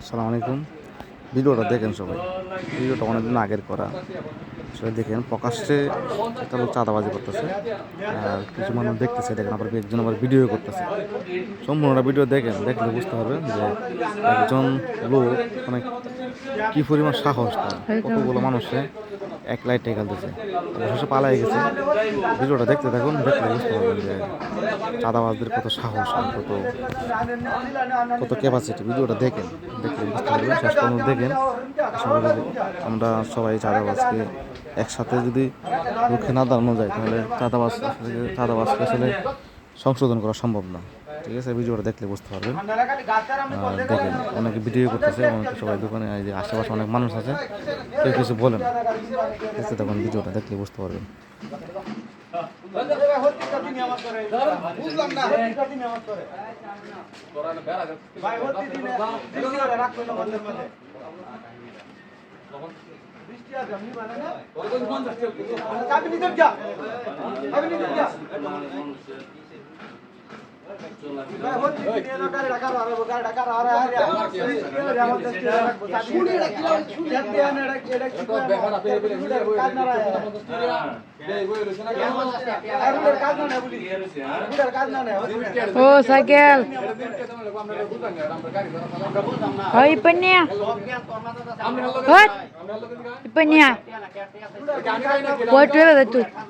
আসসালামু আলাইকুম। ভিডিওটা দেখেন সবাই। ভিডিওটা অনেকদিন আগের করা। সবাই দেখেন, প্রকাশ্যে একটা লোক চাঁদাবাজি করতেছে। আর কিছু মানুষ দেখতেছে, দেখেন, আবার একজন আবার ভিডিও করতেছে। সম্পূর্ণটা ভিডিও দেখেন, দেখলে বুঝতে পারবেন যে একজন লোক মানে কি পরিমাণ সাহস তার। কতগুলো মানুষে এক লাইট দিছে অবশেষে পালাই গেছে। ভিডিওটা দেখতে থাকুন, দেখলে বুঝতে পারবেন যে চাঁদাবাজদের কত সাহস কত কত ক্যাপাসিটি ভিডিওটা দেখেন, দেখলে বুঝতে পারবেন, শেষ পর্যন্ত দেখেন। আমরা সবাই চাঁদাবাজকে একসাথে যদি রুখে না দাঁড়ানো যায়, তাহলে চাঁদাবাজ চাঁদাবাজকে আসলে সংশোধন করা সম্ভব না। ঠিক আছে? ভিডিওটা দেখলে বুঝতে পারবেন। দেখেন অনেকে ভিডিও করতেছে অনেকে সবাই দোকানে এই যে আশেপাশে অনেক মানুষ আছে কেউ কিছু বলেন। দেখতে তখন ভিডিওটা দেখলে বুঝতে পারবেন। বুঝলাম না ভাই হচ্ছে বৃষ্টি না আছে মানে না চাবি নিতে যা চাবি নিতে যা ও সাইকেল। ওই পন্যা হট। পন্যা পয়টু এবে তুই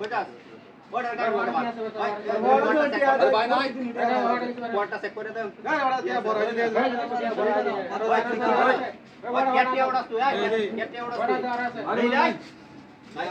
হচ্ছে দিনে। এই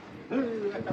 একটা